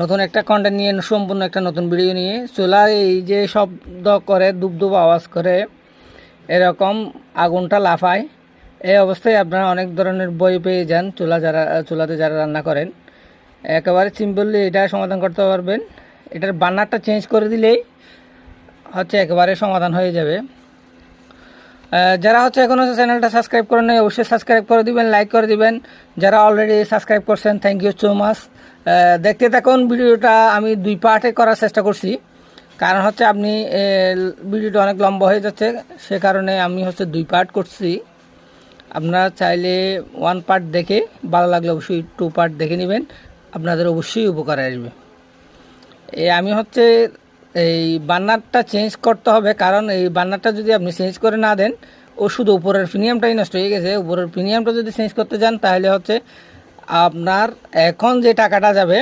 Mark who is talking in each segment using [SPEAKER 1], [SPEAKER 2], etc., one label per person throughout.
[SPEAKER 1] নতুন একটা কন্টেন্ট নিয়ে, সম্পূর্ণ একটা নতুন ভিডিও নিয়ে চুলা এই যে শব্দ করে দুব দুব আওয়াজ করে, এরকম আগুনটা লাফায়। এই অবস্থায় আপনারা অনেক ধরনের বই পেয়ে যান, চুলা যারা, চুলাতে যারা রান্না করেন। একেবারে সিম্পলি এটা সমাধান করতে পারবেন। এটার বান্নারটা চেঞ্জ করে দিলেই হচ্ছে একেবারে সমাধান হয়ে যাবে। যারা হচ্ছে এখন হচ্ছে চ্যানেলটা সাবস্ক্রাইব করেন নাই, অবশ্যই সাবস্ক্রাইব করে দিবেন লাইক করে দিবেন। যারা অলরেডি সাবস্ক্রাইব করছেন থ্যাংক ইউ সো মাচ দেখতে থাকুন ভিডিওটা, আমি দুই পার্টে করার চেষ্টা করছি। কারণ হচ্ছে আপনি ভিডিওটা অনেক লম্বা হয়ে যাচ্ছে, সে কারণে আমি হচ্ছে দুই পার্ট করছি। আপনারা চাইলে ওয়ান পার্ট দেখে, ভালো লাগলে অবশ্যই টু পার্ট দেখে নেবেন, আপনাদের অবশ্যই উপকারে আসবে। এই আমি হচ্ছে এই বান্নারটা চেঞ্জ করতে হবে, কারণ এই বান্নারটা যদি আপনি চেঞ্জ করে না দেন ও শুধু উপরের প্রিমিয়ামটাই নষ্ট হয়ে গেছে। উপরের প্রিমিয়ামটা যদি চেঞ্জ করতে যান, তাহলে হচ্ছে আপনার এখন যে টাকাটা যাবে,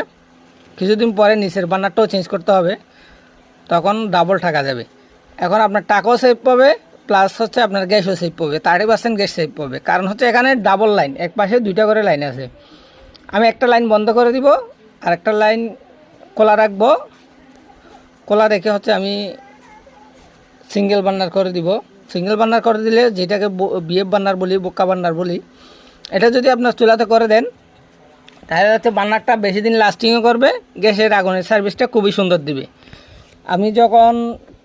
[SPEAKER 1] কিছুদিন পরে নিচের বান্নারটাও চেঞ্জ করতে হবে, তখন ডাবল টাকা যাবে। এখন আপনার টাকাও সেভ পাবে প্লাস হচ্ছে আপনার গ্যাসও সেভ পাবে থার্টি পার্সেন্ট গ্যাস সেভ পাবে। কারণ হচ্ছে এখানে ডাবল লাইন এক পাশে দুইটা করে লাইন আছে। আমি একটা লাইন বন্ধ করে দিব আর একটা লাইন খোলা রাখব খোলা রেখে হচ্ছে আমি সিঙ্গেল বান্নার করে দিব। সিঙ্গেল বান্নার করে দিলে যেটাকে বিএফ বান্নার বলি, বোকা বান্নার বলি, এটা যদি আপনার চুলাতে করে দেন, তাহলে হচ্ছে বান্নারটা বেশি দিন লাস্টিংও করবে, গ্যাসের আগুনের সার্ভিসটা খুবই সুন্দর দিবে। আমি যখন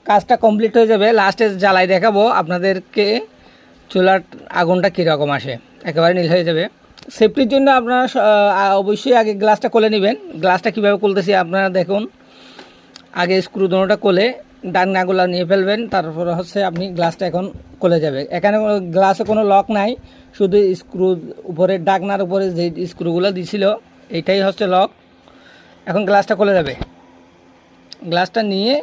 [SPEAKER 1] কাজটা কমপ্লিট হয়ে যাবে লাস্টে জ্বালাই দেখাবো আপনাদেরকে চুলার আগুনটা কীরকম আসে। একেবারে নীল হয়ে যাবে। সেফটির জন্য আপনারা অবশ্যই আগে গ্লাসটা খুলে নেবেন। গ্লাসটা কীভাবে খুলতেছি আপনারা দেখুন। আগে স্ক্রু দোনোটা কোলে ডাকনাগুলো নিয়ে ফেলবেন, তারপরে হচ্ছে আপনি গ্লাসটা এখন খুলে যাবে। এখানে গ্লাসে কোনো লক নাই, শুধু স্ক্রু উপরে, ডাকনার উপরে যে স্ক্রুগুলো দিছিল, এইটাই হচ্ছে লক এখন গ্লাসটা খুলে যাবে। গ্লাসটা নিয়ে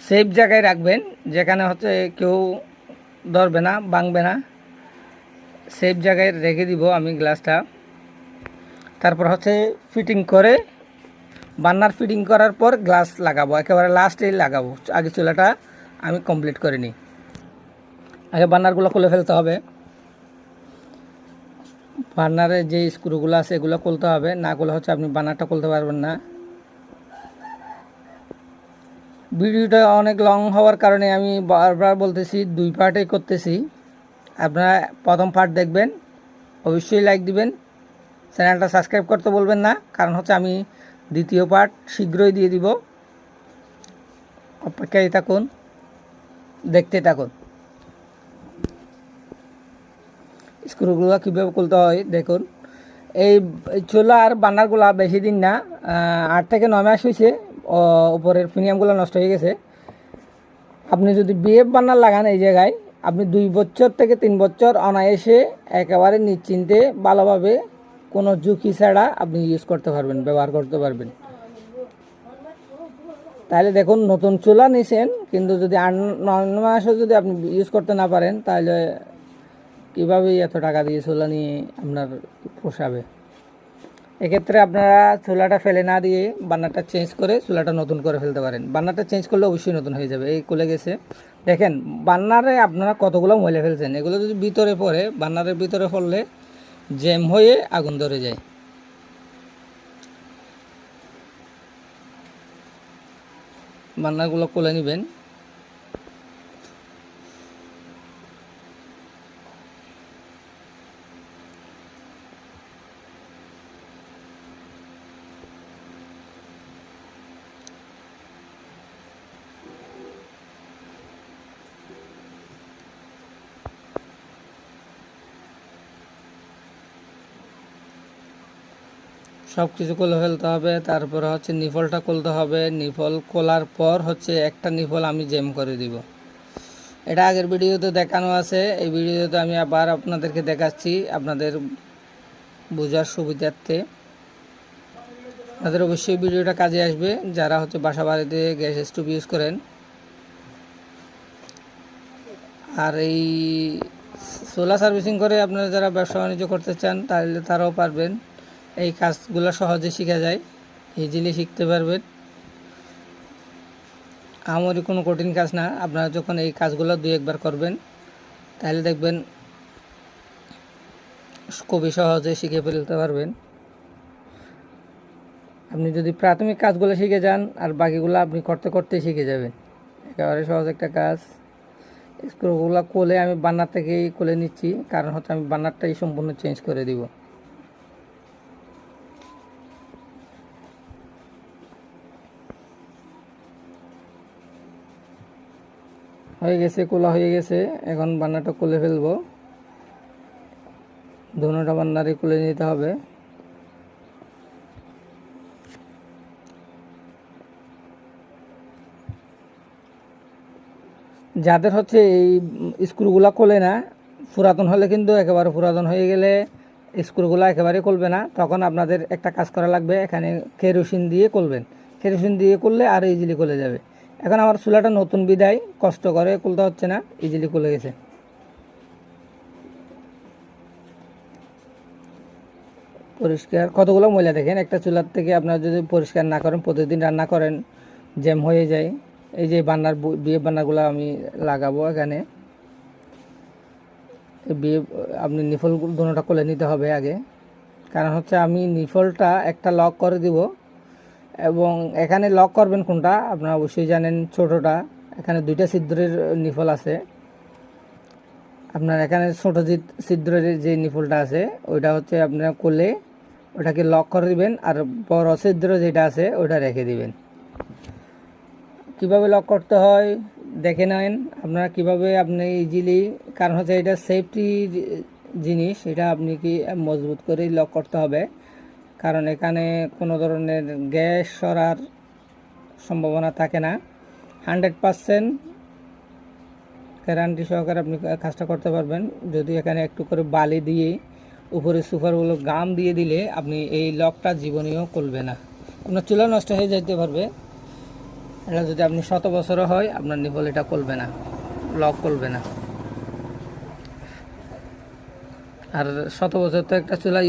[SPEAKER 1] সেফ জায়গায় রাখবেন, যেখানে হচ্ছে কেউ ধরবে না, ভাঙবে না। সেফ জায়গায় রেখে দিব আমি গ্লাসটা তারপর হচ্ছে ফিটিং করে বান্নার ফিটিং করার পর গ্লাস লাগাবো, একেবারে লাস্টেই লাগাবো। আগে চুলাটা আমি কমপ্লিট করে নিই। আগে বান্নারগুলো খুলে ফেলতে হবে। বান্নারে যে স্ক্রুগুলো আছে এগুলো খুলতে হবে। না খুলে হচ্ছে আপনি বান্নারটা খুলতে পারবেন না। ভিডিওটা অনেক লং হওয়ার কারণে আমি বারবার বলতেছি, দুই পার্টেই করতেছি। আপনারা প্রথম পার্ট দেখবেন, অবশ্যই লাইক দিবেন। চ্যানেলটা সাবস্ক্রাইব করতে বলবেন না, কারণ হচ্ছে আমি দ্বিতীয় পার্ট শীঘ্রই দিয়ে দিব। অপেক্ষায় থাকুন, দেখতে থাকুন। স্ক্রুগুলো কীভাবে খুলতে হয় দেখুন। এই চুলা আর বান্নারগুলা বেশি দিন না আট থেকে নয় মাস হয়েছে উপরের প্রিমিয়ামগুলো নষ্ট হয়ে গেছে। আপনি যদি বিএফ বান্নার লাগান এই জায়গায়, আপনি দুই বছর থেকে তিন বছর অনায়াসে একেবারে নিশ্চিন্তে ভালোভাবে কোনো ঝুঁকি ছাড়া আপনি ইউজ করতে পারবেন, ব্যবহার করতে পারবেন। তাহলে দেখুন, নতুন চুলা নিছেন, কিন্তু যদি আট নয় মাসও যদি আপনি ইউজ করতে না পারেন, তাহলে কীভাবে এত টাকা দিয়ে চুলা নিয়ে আপনার পোষাবে? এক্ষেত্রে আপনারা চুলাটা ফেলে না দিয়ে বান্নারটা চেঞ্জ করে চুলাটা নতুন করে ফেলতে পারেন। বান্নারটা চেঞ্জ করলে অবশ্যই নতুন হয়ে যাবে। এই খুলে গেছে। দেখেন, বান্নারে আপনারা কতগুলো ময়লা ফেলছেন? এগুলো যদি ভিতরে পড়ে, বান্নারের ভিতরে পড়লে জ্যাম হয়ে আগুন ধরে যায়। বান্নাগুলো কোলে নেবেন। সব কিছু খুলে ফেলতে হবে, তারপরে হচ্ছে নিফলটা কোলতে হবে। নিফল খোলার পর হচ্ছে একটা নিফল আমি জেম করে দিব। এটা আগের ভিডিওতে দেখানো আছে, এই ভিডিওতে আমি আবার আপনাদেরকে দেখাচ্ছি আপনাদের বোঝার সুবিধার্থে। আপনাদের অবশ্যই ভিডিওটা কাজে আসবে, যারা হচ্ছে বাসা বাড়িতে গ্যাস স্টোভ ইউজ করেন। আর এই সোলার সার্ভিসিং করে আপনারা যারা ব্যবসা বাণিজ্য করতে চান, তাহলে তারাও পারবেন। এই কাজগুলো সহজে শেখা যায় ইজিলি শিখতে পারবেন। আমারই কোনো কঠিন কাজ না, আপনারা যখন এই কাজগুলো দুই একবার করবেন, তাহলে দেখবেন খুবই সহজে শিখে ফেলতে পারবেন। আপনি যদি প্রাথমিক কাজগুলো শিখে যান, আর বাকিগুলো আপনি করতে করতে শিখে যাবেন। একেবারে সহজ একটা কাজ। স্ক্রুগুলো কোলে আমি বান্নার থেকেই কোলে নিচ্ছি, কারণ হচ্ছে আমি বান্নারটাই সম্পূর্ণ চেঞ্জ করে দিব। হয়ে গেছে, কোলা হয়ে গেছে। এখন বান্নাটা কোলে ফেলব। দুটা বান্নারই কোলে নিতে হবে। যাদের হচ্ছে এই স্ক্রুগুলা খোলে না, পুরাতন হলে কিন্তু একেবারে পুরাতন হয়ে গেলে স্ক্রুগুলা একেবারে খুলবে না। তখন আপনাদের একটা কাজ করা লাগবে, এখানে কেরোসিন দিয়ে খুলবেন কেরোসিন দিয়ে করলে আর ইজিলি খুলে যাবে। এখন আমার চুলাটা নতুন বিদায়, কষ্ট করে খুলতে হচ্ছে না ইজিলি খুলে গেছে। পরিষ্কার, কতগুলো ময়লা দেখেন? একটা চুলার থেকে আপনার যদি পরিষ্কার না করেন, প্রতিদিন রান্না করেন, জ্যাম হয়ে যায়। এই যে বান্নার বিয়ে বান্নাগুলো আমি লাগাবো এখানে। বিয়ে, আপনি নিফল দুটোটা খুলে নিতে হবে আগে। কারণ হচ্ছে আমি নিফলটা একটা লক করে দিব এবং এখানে লক করবেন কোনটা? আপনারা অবশ্যই জানেন ছোটোটা। এখানে দুইটা ছিদ্রের নিফল আছে। আপনার এখানে ছোটো ছিদ্রের যে নিফলটা আছে, ওইটা হচ্ছে আপনারা করলে ওটাকে লক করে দিবেন আর বড় ছিদ্র যেটা আছে ওটা রেখে দিবেন। কীভাবে লক করতে হয়, দেখে নেন। আপনারা কীভাবে আপনি ইজিলি কারণ হচ্ছে এটা সেফটি জিনিস, এটা আপনি কি মজবুত করেই লক করতে হবে। কারণ এখানে কোনো ধরনের গ্যাস সরার সম্ভাবনা থাকে না। হান্ড্রেড পারসেন্ট গ্যারান্টি সহকারে আপনি কাজটা করতে পারবেন। যদি এখানে একটু করে বালি দিয়ে, উপরে সুপারগুলো গাম দিয়ে দিলে আপনি এই লকটা জীবনেও করবে না। আপনার চুলা নষ্ট হয়ে যেতে পারবে। এটা যদি আপনি শত বছরও হয়, আপনার নিপল এটা করবে না, লক করবে না। আর শত বছর তো একটা চুলা